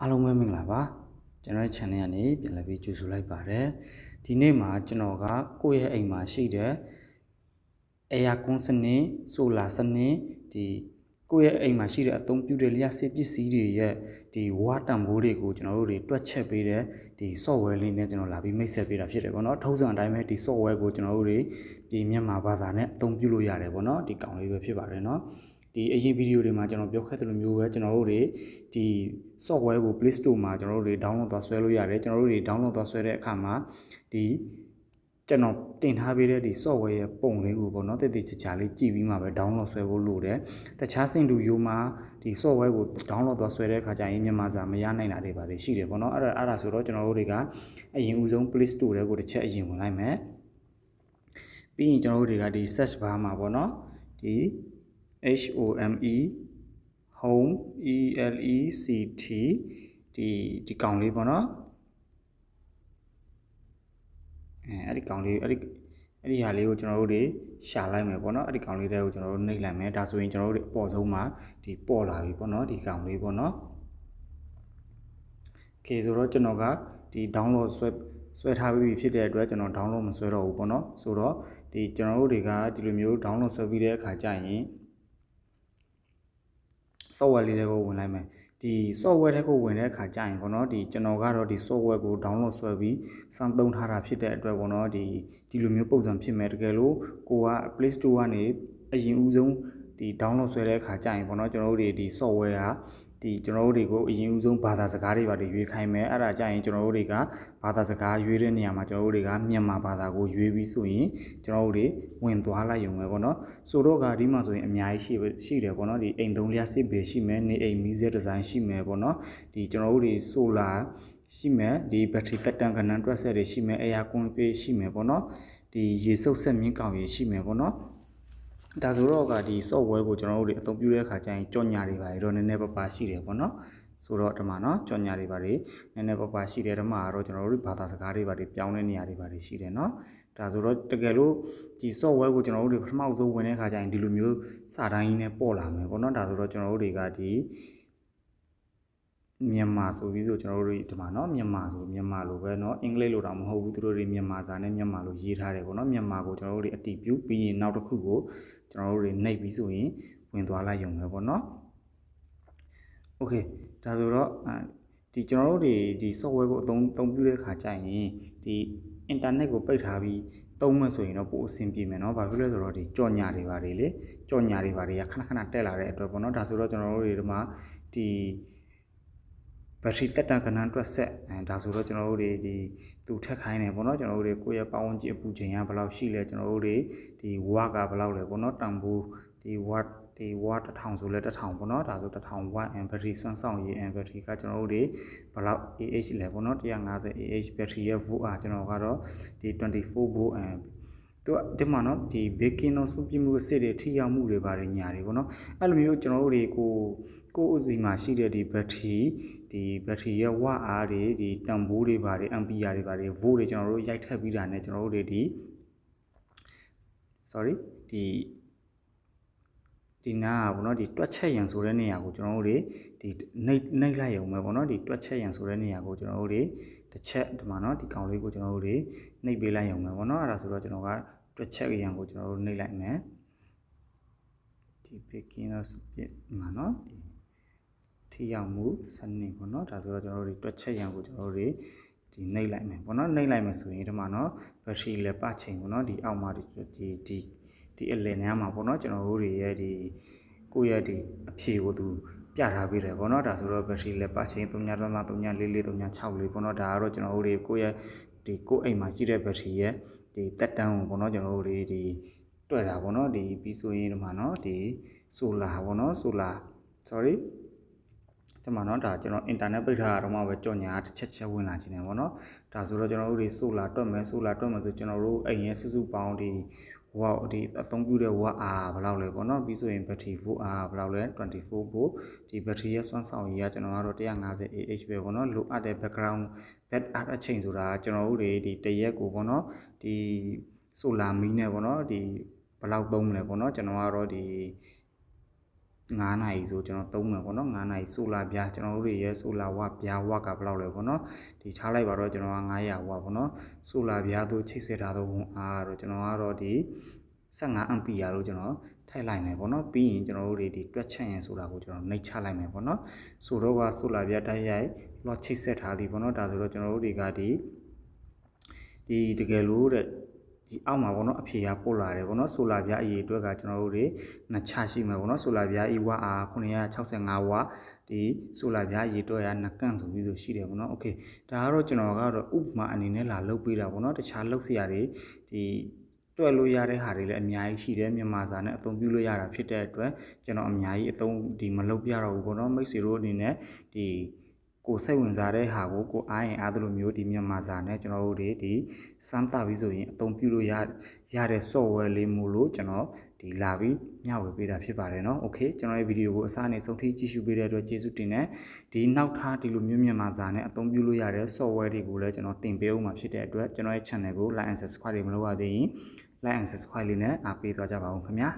အားလုံးပဲမင်္ဂလာပါကျွန်တော်ရဲ့ channel ကနေပြန်လည်ပြီးကြိုဆိုလိုက်ပါတယ်ဒီနေ့မှာကျွန်တော်ကကိုယ့်ရဲ့အိမ်မှာရှိတဲ့ air con စနစ် solar စနစ်ဒီကိုယ့်ရဲ့အိမ်မှာရှိတဲ့အသုံးပြုတဲ့လျှပ်စစ်ပစ္စည်းတွေရဲ့ဒီဝါတန်ဘိုးတွေကိုကျွန်တော်တို့တွေတွက်ချက်ပေးတဲ့ဒီ software လေးနဲ့ကျွန်တော်လာပြီးမိတ်ဆက်ပေးတာဖြစ်တယ်ပေါ့နော်ထုံးစံအတိုင်းပဲဒီ software ကိုကျွန်တော်တို့တွေဒီမြန်မာဘာသာနဲ့အသုံးပြုလို့ရတယ်ပေါ့နော်ဒီကောင်လေးပဲဖြစ်ပါတယ်နော် ဒီအရင်ဗီဒီယိုတွေမှာကျွန်တော်ပြောခဲ့သလိုမျိုးပဲကျွန်တော်တို့တွေဒီ software ကို Play Store မှာကျွန်တော်တို့တွေ download သွားဆွဲလို့ရတယ်ကျွန်တော်တို့တွေ download သွားဆွဲတဲ့အခါမှာဒီကျွန်တော်တင်ထားပေးတဲ့ဒီ software ရဲ့ပုံလေးကိုပေါ့နော်တည်တည်ချာချာလေးကြည့်ပြီးမှပဲ download ဆွဲဖို့လိုတယ်တခြားစင်တူယိုမှာဒီ software ကို download သွားဆွဲတဲ့အခါကျရင်မြန်မာစာမရနိုင်တာတွေပါတယ်ရှိတယ်ပေါ့နော်အဲ့ဒါအဲ့ဒါဆိုတော့ကျွန်တော်တို့တွေကအရင်ဦးဆုံး Play Store ထဲကိုတစ်ချက်အရင်ဝင်လိုက်မယ်ပြီးရင်ကျွန်တော်တို့တွေကဒီ search bar မှာပေါ့နော်ဒီ H O M E home E L E C T ဒီဒီကောင်လေးပေါ့နော်အဲအဲ့ဒီကောင်လေးအဲ့ဒီအဲ့ဒီဟာလေးကိုကျွန်တော်တို့တွေရှာလိုက်မယ်ပေါ့နော်အဲ့ဒီကောင်လေးတွေကိုကျွန်တော်တို့နှိပ်လိုက်မယ်ဒါဆိုရင်ကျွန်တော်တို့အပေါ်ဆုံးမှာဒီပေါ်လာပြီပေါ့နော်ဒီကောင်လေးပေါ့နော် Okay ဆိုတော့ကျွန်တော်ကဒီ download ဆွဲဆွဲထားပြီးဖြစ်တဲ့အတွက်ကျွန်တော် download မဆွဲတော့ဘူးပေါ့နော်ဆိုတော့ဒီကျွန်တော်တို့တွေကဒီလိုမျိုး download ဆွဲပြီးတဲ့အခါကျရင် software လေးတွေကိုဝင်လိုက်မယ်ဒီ software တွေကိုဝင်တဲ့အခါကျရင်ပေါ့နော်ဒီကျွန်တော်ကတော့ဒီ software ကို download ဆွဲပြီးစမ်းသုံးထားတာဖြစ်တဲ့အတွက်ပေါ့နော်ဒီဒီလိုမျိုးပုံစံဖြစ်မယ်တကယ်လို့ကိုက Play Store ကနေအရင်ဦးဆုံးဒီ download ဆွဲတဲ့အခါကျရင်ပေါ့နော်ကျွန်တော်တို့တွေဒီ software က ဒီကျွန်တော်တို့တွေကိုအရင်ဦးဆုံးဘာသာစကားတွေပါတွေရွေးခိုင်းမယ်အဲ့ဒါကြရင်ကျွန်တော်တို့တွေကဘာသာစကားရွေးတဲ့နေရာမှာကျွန်တော်တို့တွေကမြန်မာဘာသာကိုရွေးပြီးဆိုရင်ကျွန်တော်တို့တွေဝင်သွားလိုက်ရုံပဲပေါ့နော်ဆိုတော့ကဒီမှာဆိုရင်အများကြီးရှိရှိတယ်ပေါ့နော်ဒီအိမ်သုံးလျှပ်စစ်ပဲရှိမယ်နေအိမ်မီးစဲဒီဇိုင်းရှိမယ်ပေါ့နော်ဒီကျွန်တော်တို့တွေဆိုလာရှိမယ်ဒီဘက်ထရီတက်တန်ကနန်တွက်ဆက်တွေရှိမယ်အေယာကွန်ပေးရှိမယ်ပေါ့နော်ဒီရေစုပ်ဆက်မြင့်ကောင်ရေရှိမယ်ပေါ့နော် ဒါဆိုတော့ကဒီ software ကိုကျွန်တော်တို့တွေအသုံးပြုတဲ့အခါကျရင်ကြော်ညာတွေပါတော့နည်းနည်းပါးပါရှိတယ်ပေါ့နော်ဆိုတော့ဒီမှာနော်ကြော်ညာတွေပါတွေနည်းနည်းပါးပါရှိတယ်ဒီမှာတော့ကျွန်တော်တို့ဘာသာစကားတွေပါတွေပြောင်းတဲ့နေရာတွေပါတွေရှိတယ်နော်ဒါဆိုတော့တကယ်လို့ဒီ software ကိုကျွန်တော်တို့တွေပထမဆုံးဝင်တဲ့အခါကျရင်ဒီလိုမျိုးစာတိုင်းကြီးနဲ့ပေါ်လာမယ်ပေါ့နော်ဒါဆိုတော့ကျွန်တော်တို့တွေကဒီ မြန်မာဆိုပြီးဆိုကျွန်တော်တို့ဒီမှာเนาะမြန်မာဆိုမြန်မာလိုပဲเนาะအင်္ဂလိပ်လိုတော့မဟုတ်ဘူးသူတို့တွေမြန်မာစာနဲ့မြန်မာလိုရေးထားတယ်ပေါ့เนาะမြန်မာကိုကျွန်တော်တို့တွေအတီးပြုပြီးရင်နောက်တစ်ခုကိုကျွန်တော်တို့တွေနှိပ်ပြီးဆိုရင်ဝင်သွားလိုက်ရုံပဲပေါ့เนาะโอเคဒါဆိုတော့ဒီကျွန်တော်တို့တွေဒီ software ကိုအသုံးသုံးပြုတဲ့အခါကျရင်ဒီ internet ကိုပိတ်ထားပြီးသုံးမှဆိုရင်တော့ပိုအဆင်ပြေမယ်เนาะဘာဖြစ်လဲဆိုတော့ဒီကြော်ညာတွေပါတယ်လေကြော်ညာတွေပါတယ်ခဏခဏတက်လာတဲ့အတွက်ပေါ့เนาะဒါဆိုတော့ကျွန်တော်တို့တွေဒီမှာဒီ ဘက်ထရီတက်တန်ကဏ္ဍအတွက်ဆက်အဲဒါဆိုတော့ကျွန်တော်တို့တွေဒီသူထက်ခိုင်းတယ်ပေါ့နော်ကျွန်တော်တို့တွေကိုယ့်ရဲ့ပတ်ဝန်းကျင်အပူချိန်ကဘယ်လောက်ရှိလဲကျွန်တော်တို့တွေဒီဝါကဘယ်လောက်လဲပေါ့နော်တန်ဖိုးဒီဝါဒီဝါ1000ဆိုလဲ1000ပေါ့နော်ဒါဆို1000ဝတ်အန်ဘက်ထရီစွမ်းဆောင်ရည်အန်ဘက်ထရီကကျွန်တော်တို့တွေဘယ်လောက် AH လဲပေါ့နော်150 AH ဘက်ထရီရဲ့ volt อ่ะကျွန်တော်ကတော့ဒီ24 volt အန် သူကဒီမှာနော်ဒီ baking တော့စုပြမှုအစစ်တွေထိရောက်မှုတွေပါတယ်ညာတွေပေါ့နော်အဲ့လိုမျိုးကျွန်တော်တို့တွေကိုကိုယ်အစီမှာရှိတဲ့ဒီဘက်ထရီဒီဘက်ထရီရဲ့ဝအားတွေဒီတန်ဖိုးတွေပါတယ်အမ်ပီယာတွေပါတယ် volt တွေကျွန်တော်တို့ရိုက်ထပ်ပြီးတာနဲ့ကျွန်တော်တို့တွေဒီ sorry ဒီဒီနာကပေါ့နော်ဒီတွက်ချက်ရန်ဆိုတဲ့နေရာကိုကျွန်တော်တို့တွေဒီနှိပ်နှိပ်လိုက်ရုံပဲပေါ့နော်ဒီတွက်ချက်ရန်ဆိုတဲ့နေရာကိုကျွန်တော်တို့တွေတစ်ချက်ဒီမှာနော်ဒီကောင်လေးကိုကျွန်တော်တို့တွေနှိပ်ပေးလိုက်ရုံပဲပေါ့နော်အဲ့ဒါဆိုတော့ကျွန်တော်က တွက်ချက်ရန်ကိုကျွန်တော်တို့နှိပ်လိုက်မယ်ဒီ picking တော့ပြမှာနော်ဒီထိရောက်မှုစနစ်ပေါ့နော်ဒါဆိုတော့ကျွန်တော်တို့တွေတွက်ချက်ရန်ကိုကျွန်တော်တို့တွေဒီနှိပ်လိုက်မယ်ပေါ့နော်နှိပ်လိုက်မယ်ဆိုရင်ဒီမှာနော်ဘက်ထရီလည်းပချိန်ပေါ့နော်ဒီအောက်မှာဒီဒီဒီဒီအလယ်နားမှာပေါ့နော်ကျွန်တော်တို့တွေရဲ့ဒီကိုယ့်ရဲ့ဒီအဖြေကိုသူပြထားပေးတယ်ပေါ့နော်ဒါဆိုတော့ဘက်ထရီလည်းပချိန်3.3.443.6လေးပေါ့နော်ဒါကတော့ကျွန်တော်တို့တွေကိုယ့်ရဲ့ ဒီကိုယ့်အိမ်မှာရှိတဲ့ဘက်ထရီရဲ့ဒီတက်တန်းကိုပေါ့နော်ကျွန်တော်တို့တွေဒီတွေ့တာပေါ့နော်ဒီပြီးဆိုရင်ဒီမှာနော်ဒီဆိုလာပေါ့နော်ဆိုလာ sorry ဒီမှာနော်ဒါကျွန်တော်အင်တာနက်ပိတ်ထားတာတော့မှပဲကြော်ညာတစ်ချက်ချက်ဝင်လာခြင်းတယ်ပေါ့နော်ဒါဆိုတော့ကျွန်တော်တို့တွေဆိုလာတွက်မယ်ဆိုလာတွက်မယ်ဆိုကျွန်တော်တို့အိမ်ရဲ့စုစုပေါင်းဒီဝါဒီအသုံးပြုတဲ့ဝါအားဘယ်လောက်လဲပေါ့နော်ပြီးဆိုရင်ဘက်ထရီ volt အားဘယ်လောက်လဲ24 volt ဒီဘက်ထရီရဲ့စွမ်းဆောင်ရည်ကကျွန်တော်ကတော့150 ah ပဲပေါ့နော်လိုအပ်တဲ့ background back up အချိန်ဆိုတာကျွန်တော်တို့တွေဒီတရက်ကိုပေါ့နော်ဒီဆိုလာမီးနဲ့ပေါ့နော်ဒီဘယ်လောက်သုံးမလဲပေါ့နော်ကျွန်တော်ကတော့ဒီ 9နာရီဆိုကျွန်တော်သုံးမယ်ပေါ့နော်9နာရီဆိုလာပြားကျွန်တော်တို့တွေရဲ့ဆိုလာဝပြားဝကဘယ်လောက်လဲပေါ့နော်ဒီထားလိုက်ပါတော့ကျွန်တော်က900ဝပေါ့နော်ဆိုလာပြားတို့ချိတ်ဆက်ထားတော့ဝန်အားတော့ကျွန်တော်ကတော့ဒီ15 ampere လို့ကျွန်တော်ထည့်လိုက်မယ်ပေါ့နော်ပြီးရင်ကျွန်တော်တို့တွေဒီတွက်ချက်ရင်ဆိုတာကိုကျွန်တော်နှိပ်ချလိုက်မယ်ပေါ့နော်ဆိုတော့ကဆိုလာပြားတိုက်ရိုက်လော့ချိတ်ဆက်ထားသည်ပေါ့နော်ဒါဆိုတော့ကျွန်တော်တို့တွေကဒီဒီတကယ်လို့တဲ့ ဒီအောက်မှာပေါ့နော်အဖြေကပို့လာတယ်ပေါ့နော်ဆိုလာပြားအရေးအတွက်ကကျွန်တော်တို့တွေနှစ်ချရှိမှာပေါ့နော်ဆိုလာပြား E ဝအား965ဝဒီဆိုလာပြားအရေးအတွက်ကနှစ်ကန့်ဆိုပြီးဆိုရှိတယ်ပေါ့နော်โอเคဒါကတော့ကျွန်တော်ကတော့ဥပမာအနေနဲ့လာလုပ်ပေးတာပေါ့နော်တခြားလုပ်စရာတွေဒီတွက်လို့ရတဲ့ဟာတွေလည်းအများကြီးရှိတယ်မြန်မာစာနဲ့အသုံးပြုလို့ရတာဖြစ်တဲ့အတွက်ကျွန်တော်အများကြီးအသုံးဒီမလုပ်ပြတော့ဘူးပေါ့နော်မိတ်ဆွေတို့အနေနဲ့ဒီ ကိုစိတ်ဝင်စားတဲ့ဟာကိုကိုအားရင်အားသလိုမျိုးဒီမြန်မာစာနဲ့ကျွန်တော်တို့တွေဒီစမ်းသပ်ပြီးဆိုရင်အသုံးပြုလို့ရရတဲ့ software လေးမို့လို့ကျွန်တော်ဒီလာပြီးညဝေပေးတာဖြစ်ပါတယ်เนาะโอเคကျွန်တော်ရဲ့ဗီဒီယိုကိုအစားနဲ့ဆုံးထိကြည့်ရှုပေးတဲ့အတွက်ကျေးဇူးတင်တယ်ဒီနောက်ထားဒီလိုမျိုးမြန်မာစာနဲ့အသုံးပြုလို့ရတဲ့ software တွေကိုလည်းကျွန်တော်တင်ပေးအောင်မှာဖြစ်တဲ့အတွက်ကျွန်တော်ရဲ့ channel ကို like and subscribe တွေမလုပ်ရသေးရင် like and subscribe လေးနဲ့အားပေးသွားကြပါဦးခင်ဗျာ